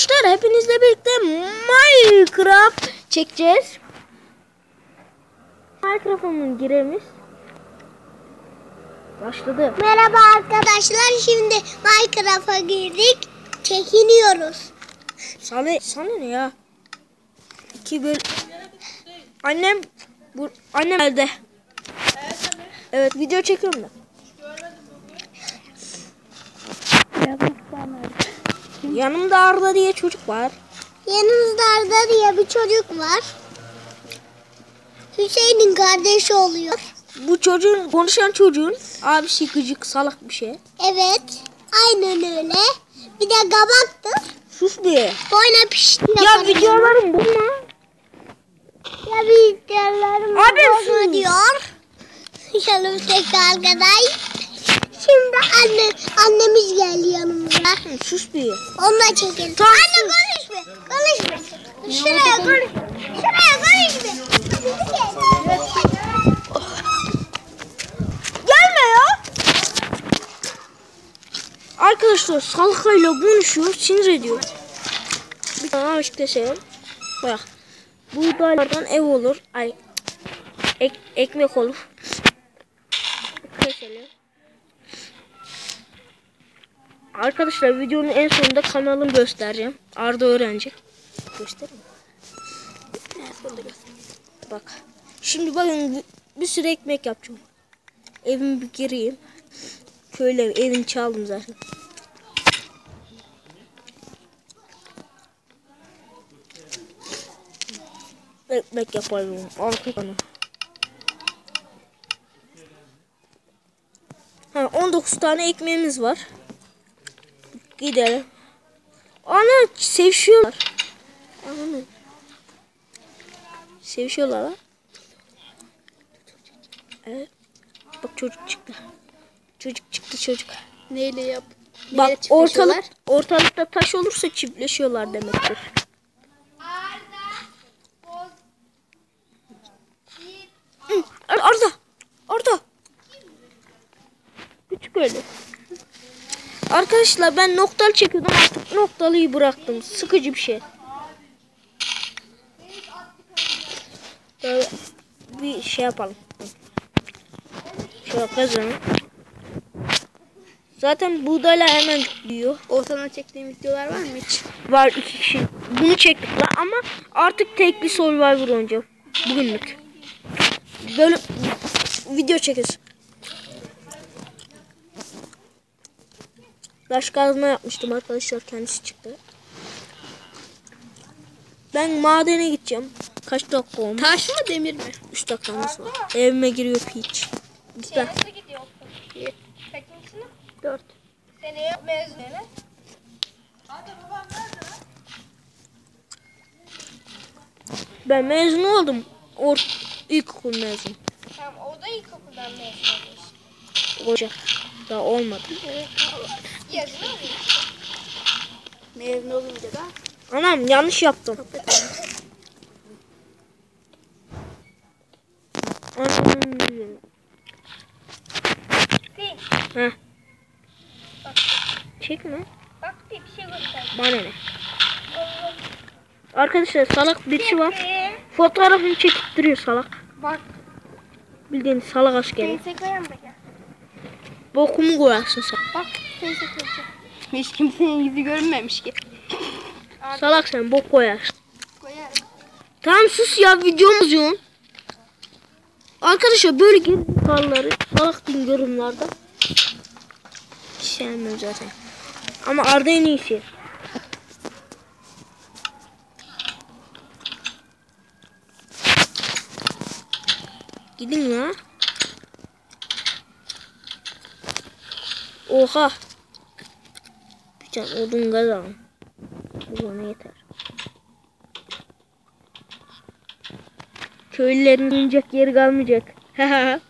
Arkadaşlar hepinizle birlikte Minecraft çekeceğiz. Minecraft'ın giremiz başladı. Merhaba arkadaşlar. Şimdi Minecraft'a girdik. Çekiniyoruz. Sana, sana ne ya? İki böl... Annem bu annem nerede? Evet video çekiyorum da. Yanımda Arda diye çocuk var. Yanımızda Arda diye bir çocuk var. Hüseyin'in kardeşi oluyor. Bu çocuğun konuşan çocuğun abisi gıcık salak bir şey. Evet. Aynen öyle. Bir de gabaktır. Sus be. Boyna pişti. Ya videolarım bu mu? Ya videolarım Abi sus. diyor. Yanımızdaki arkadaş. Şimdi anne, annemiz geldi yanımıza. Sus be. Onunla çekelim. Tamam, Anne konuşma. Konuşma. Şuraya konuş. Şuraya konuşma. Gelme ya. Arkadaşlar salakayla konuşuyor, sinir ediyor. Bir tane keselim. Bak. Buğdaylardan ev olur. Ay. Ek, ekmek olur. Keselim. Arkadaşlar videonun en sonunda kanalımı göstereceğim. Arda öğrenci. Göstereyim. mi? Bak. Şimdi bakın bir- sürü ekmek yapacağım. Evimi bir gireyim. Köyle evini çaldım zaten. Ekmek yapalım. Arka. Ha, 19 tane ekmeğimiz var. Gidelim. Ana sevişiyorlar. Ana. Sevişiyorlar ha. Evet. Bak çocuk çıktı. Çocuk çıktı çocuk. Neyle yap? Bak ortalık ortalıkta taş olursa çiftleşiyorlar demektir. Hı, Ar- Arda. Arda. Küçük öyle. Arkadaşlar ben noktalı çekiyordum artık noktalıyı bıraktım. Sıkıcı bir şey. Böyle bir şey yapalım. Şöyle kazanın. Zaten buğdaylar hemen büyüyor. Ortadan çektiğim videolar var mı hiç? Var iki kişi. Bunu çektik lan ama artık tekli Survivor oynayacağım. Bugünlük. Böyle video çekeriz. Taş kazma yapmıştım arkadaşlar kendisi çıktı. Ben madene gideceğim. Kaç dakika olmuş? Taş mı demir mi? 3 dakikamız var. Evime giriyor piç. Lütfen. Nasıl gidiyorsun? Kaçıncı sınıf? 4. Seneye mezun. Evet. Ben mezun oldum. Or ilkokul mezun. Tamam o da ilkokuldan mezun olmuş. Ocak. Daha olmadı. Yazın mı? Mezun olunca da Anam yanlış yaptım. Heh. Çekme. Bak bir şey göster. Bana ne? Arkadaşlar salak birisi var. Fotoğrafını çekip duruyor salak. Bak. Bildiğin salak askeri. Koyan mı ya? Bokumu koyarsın sen. Bak teyze koyacağım. hiç kimsenin yüzü görünmemiş ki. Salak sen bok koyarsın. Koyarım. Tamam sus ya videomuz yoğun. Arkadaşlar böyle gerizekalıları salak din yorumlarda. Hiç sevmiyorum zaten. Ama Arda en iyisi. Gidin ya. Oha. Bir tane odun gaz alın. Bu bana yeter. Köylülerin yiyecek yeri kalmayacak.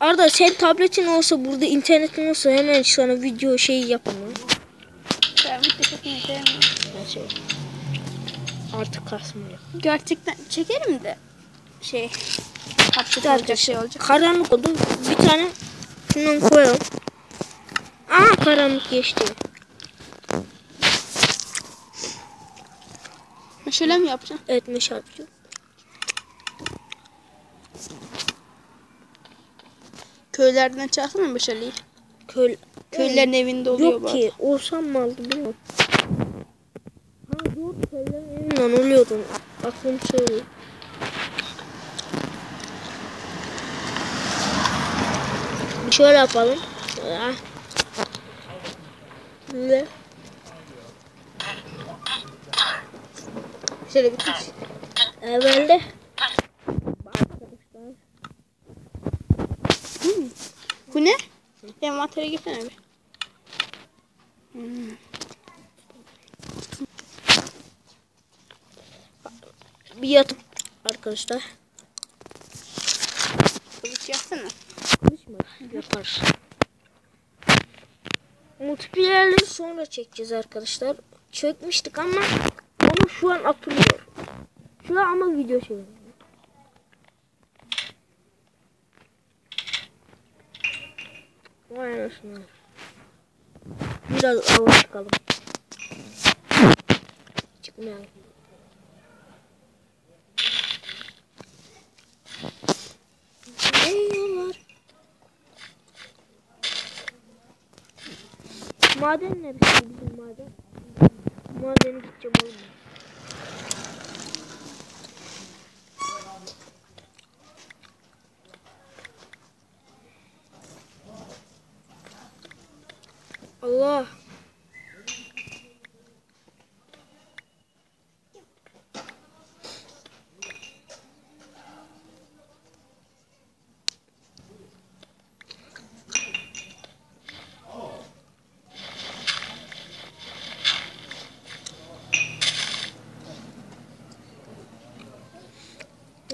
Arda sen tabletin olsa burada internetin olsa hemen sana video şey, artık kasmıyor. Gerçekten çekerim de şey. Arkadaşlar olacak şey olacak. karanlık oldu. Bir tane Şundan koyalım. Aa karanlık geçti. Şöyle mi yapacaksın? Evet meşe yapacağım. Köylerden çalsana meşaleyi. Köy, Köylerin evinde oluyor Yok bazen. ki. Olsam mı aldı bilmiyorum. Ha doğru köylerin evinden oluyordum. Aklım söylüyor. Şöyle yapalım. Böyle. Şöyle bir taş. Evvelde. Bu ne? Envantere gitsene bir. Hmm. Bir yatım arkadaşlar. Yaparız. Multiplayer'leri sonra çekeceğiz arkadaşlar. Çekmiştik ama ama şu an atılıyor. Şu an ama video çekiyor. Vay anasını. Biraz hava çıkalım. Çıkmayalım. Ne yiyorlar? Maden neresi bizim maden? Madene gideceğim oğlum.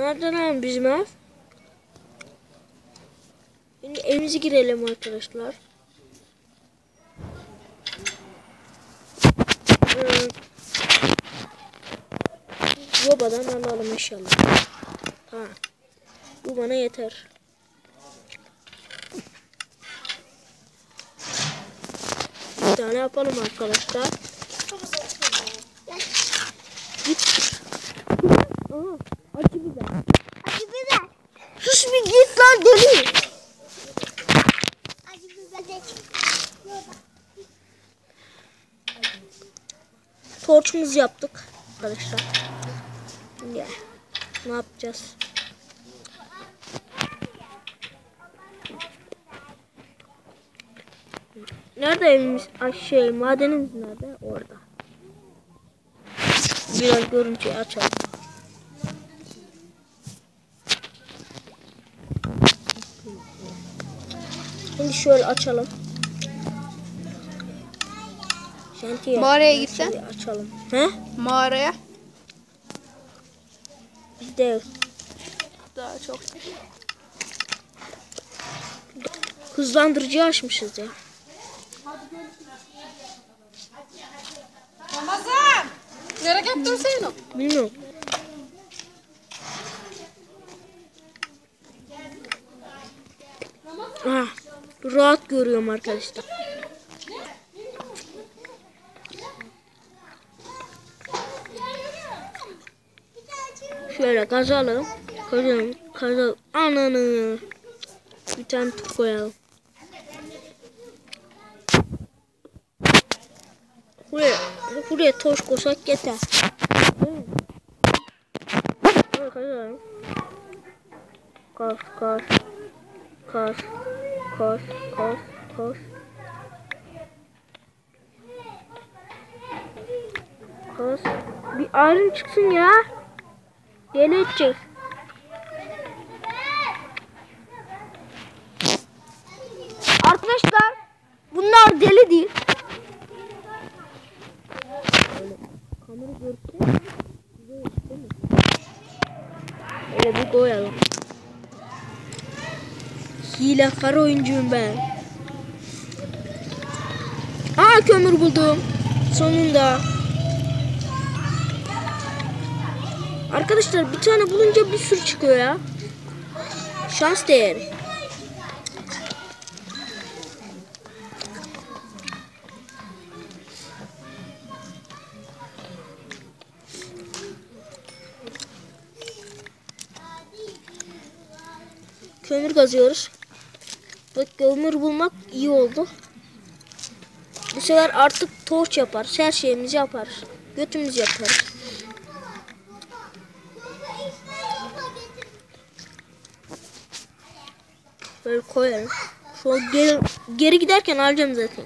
Nerede lan bizim ev? Şimdi evimize girelim arkadaşlar. Ee, Babadan alalım inşallah. Ha. Bu bana yeter. Bir tane yapalım arkadaşlar. Git. Aha, acı biber. Acı biber. Sus bir git lan deli. Acı biber. Torçumuzu yaptık arkadaşlar. Ya. Ne yapacağız? Nerede evimiz? Ay şey madenimiz nerede? Orada. Biraz görüntüyü açalım. Şimdi şöyle açalım. Şantiye. Mağaraya gitsen? Açalım. He? Mağaraya. Dev. Daha çok. Hızlandırıcı açmışız ya. Ramazan! Nereye gittin sen o? Bilmiyorum. Ah, rahat görüyorum arkadaşlar. Şöyle kazalım. Kazalım. Kazalım. Ananı. Bir tane tut koyalım. Buraya, buraya toş koysak yeter. Kazalım. Kas, kas. Kas, kas, kas, kas. Kas. Bir ayrım çıksın ya. Deli edecek. Arkadaşlar bunlar deli değil. Kamera mi? Öyle bir koyalım. Hilekar oyuncuyum ben. Aa kömür buldum. Sonunda. Arkadaşlar bir tane bulunca bir sürü çıkıyor ya. Şans değeri. Kömür kazıyoruz. Bak kömür bulmak iyi oldu. Bu sefer artık torç yaparız. Her şeyimizi yaparız. Götümüz yaparız. Böyle koyarım. Şu an geri, geri giderken alacağım zaten.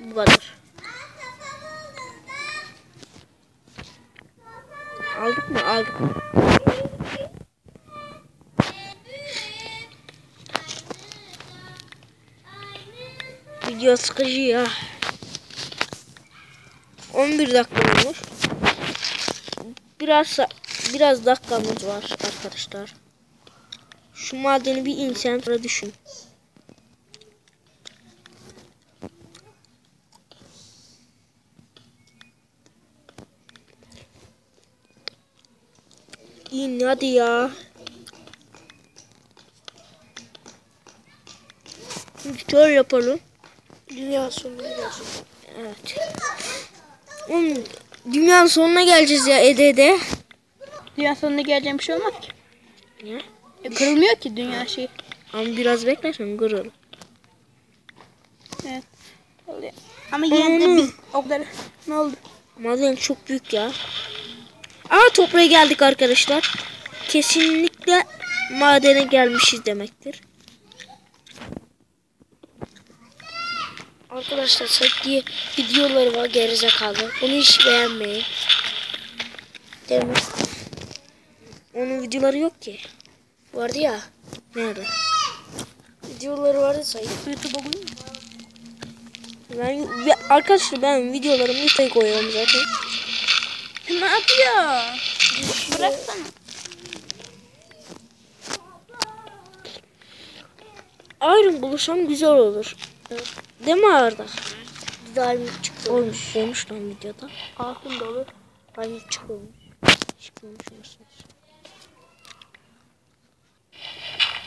Bu kadar. Aldık mı? Aldık. Video sıkıcı ya. 11 dakika olmuş. Biraz biraz dakikamız var arkadaşlar. Şu madeni bir insan sonra düşün. İn hadi ya. Şöyle yapalım. Dünya sonuna gelsin. Evet. Oğlum, dünyanın sonuna geleceğiz ya Ede'de. Dünya sonuna geleceğim bir şey olmaz ki. Niye? E, kırılmıyor ki dünya şeyi. Ama biraz beklersen kırılır. Evet. Oluyor. Ama yine de biz o kadar ne oldu? Maden çok büyük ya. Aa toprağa geldik arkadaşlar. Kesinlikle madene gelmişiz demektir. Arkadaşlar çektiği videoları var gerizekalı. Onu hiç beğenmeyin. Değil mi? Onun videoları yok ki. Vardı ya. Nerede? Videoları vardı sayı. YouTube'a koyayım? Ben, ve arkadaşlar ben videolarımı YouTube'a koyuyorum zaten. Ne yapıyor? Bıraksana. Iron bulursam güzel olur. Değil mi Arda? Diamond çıktı. Olmuş, olmuş lan videoda. Altın dolu. Diamond çıkıyormuş. Çıkıyormuş musunuz?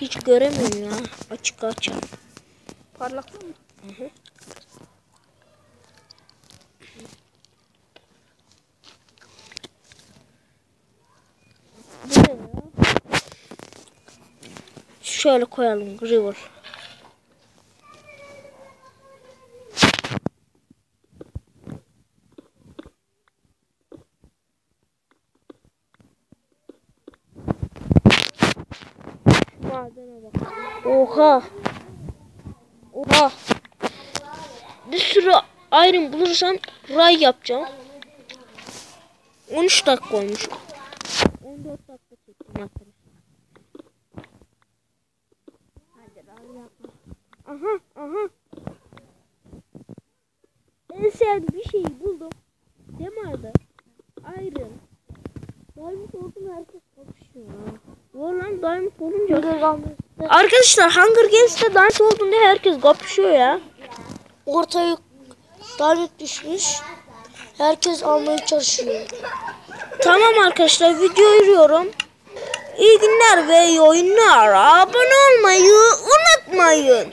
Hiç göremiyorum ya. Açık açık. Parlak mı? Ne ya? Şöyle koyalım river. Madene bak. Oha. Oha. Bir sürü iron bulursam ray yapacağım. 13 dakika olmuş. 14 dakika çektim arkadaşlar. Aha aha. En sevdiğim bir şeyi buldum. Değil mi Arda? Iron. Diamond oldum herkes kapışıyor. Var lan Diamond olunca. Arkadaşlar Hunger Games'te Diamond olduğunda herkes kapışıyor ya. Ortaya diamond düşmüş. Herkes almaya çalışıyor. Tamam arkadaşlar video yürüyorum. İyi günler ve iyi oyunlar. Abone olmayı unutmayın.